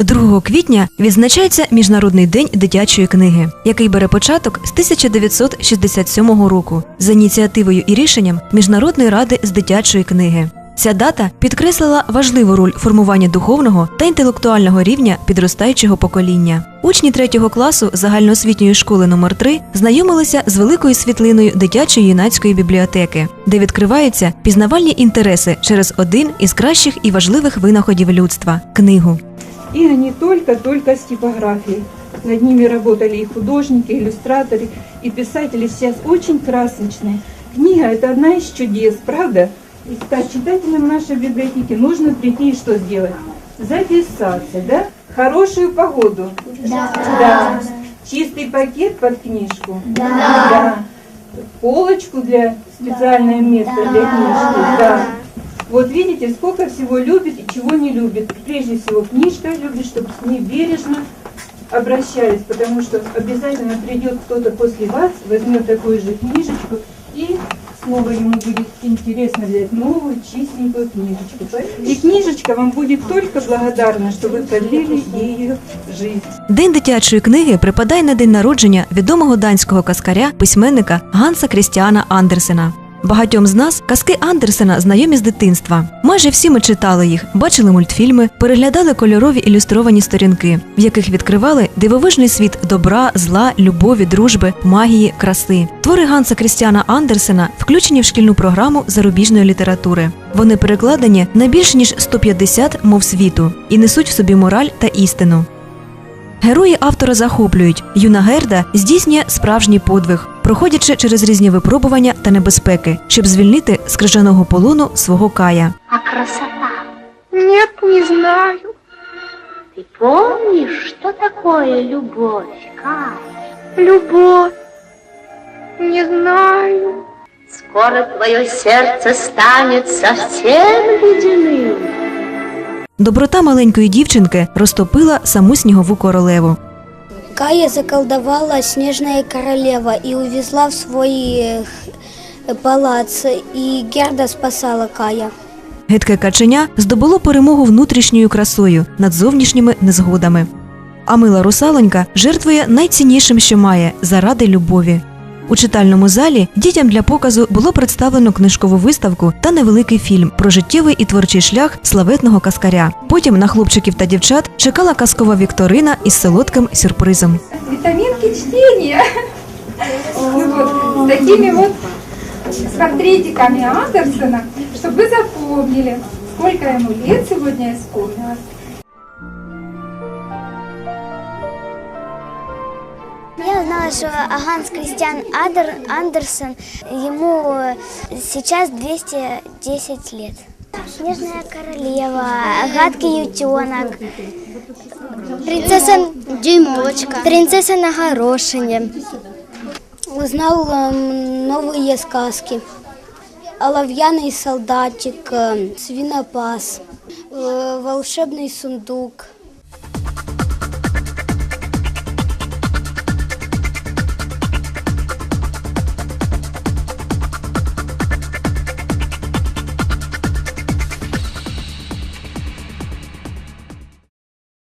2 квітня відзначається Міжнародний день дитячої книги, який бере початок з 1967 року за ініціативою і рішенням Міжнародної ради з дитячої книги. Ця дата підкреслила важливу роль формування духовного та інтелектуального рівня підростаючого покоління. Учні третього класу загальноосвітньої школи номер 3 знайомилися з великою світлиною дитячої юнацької бібліотеки, де відкриваються пізнавальні інтереси через один із кращих і важливих винаходів людства книгу. И они только-только с типографией. Над ними работали и художники, и иллюстраторы, и писатели сейчас очень красочные. Книга – это одна из чудес, правда? И стать читателем нашей библиотеки нужно прийти и что сделать? Записаться, да? Хорошую погоду. Да. Чистый пакет под книжку. Да. Полочку для специальное место для книжки. Да. Вот видите, сколько всего любит и чего не любит. Прежде всего, книжка любит, чтобы с ней бережно обращались, потому что обязательно придет кто-то после вас, возьмет такую же книжечку и снова ему будет интересно взять новую чистенькую книжечку. И книжечка вам будет только благодарна, что вы продлили ее жизнь. День дитячої книги припадає на день народження відомого данського каскаря, письменника Ганса Крістіана Андерсена. Багатьом з нас казки Андерсена знайомі з дитинства. Майже всі ми читали їх, бачили мультфільми, переглядали кольорові ілюстровані сторінки, в яких відкривали дивовижний світ добра, зла, любові, дружби, магії, краси. Твори Ганса Крістіана Андерсена включені в шкільну програму зарубіжної літератури. Вони перекладені на більш ніж 150 мов світу і несуть в собі мораль та істину. Герої автора захоплюють. Юна Герда здійснює справжній подвиг, проходячи через різні випробування та небезпеки, щоб звільнити з крижаного полону свого кая. А красота? Нет, не знаю. Ты помнишь, что такое любовь, Кай? Любовь. Не знаю. Скоро твое сердце станет совсем ледяным. Доброта маленької дівчинки розтопила саму снігову королеву. Кая заколдовала снежная королева и увезла в свой э, палац, и Герда спасала Кая. Гидке каченя здобуло перемогу внутрішньою красою над зовнішніми незгодами. А мила русалонька жертвує найціннішим, що має заради любові. У читальному залі дітям для показу було представлено книжкову виставку та невеликий фільм про життєвий і творчий шлях славетного каскаря. Потім на хлопчиків та дівчат чекала казкова вікторина із солодким сюрпризом. Витаминки чтения. Ну вот, с такими вот с портретиками Андерсона, чтобы вы запомнили, сколько ему лет сегодня исполнилось. Я узнала, что Ганс Кристиан Адер, Андерсон, ему э, сейчас 210 лет. Снежная королева, гадкий утенок, принцесса Дюймовочка, принцесса на горошине. Узнал эм, новые сказки. Олов'яный солдатик, э, свинопас, э, волшебный сундук.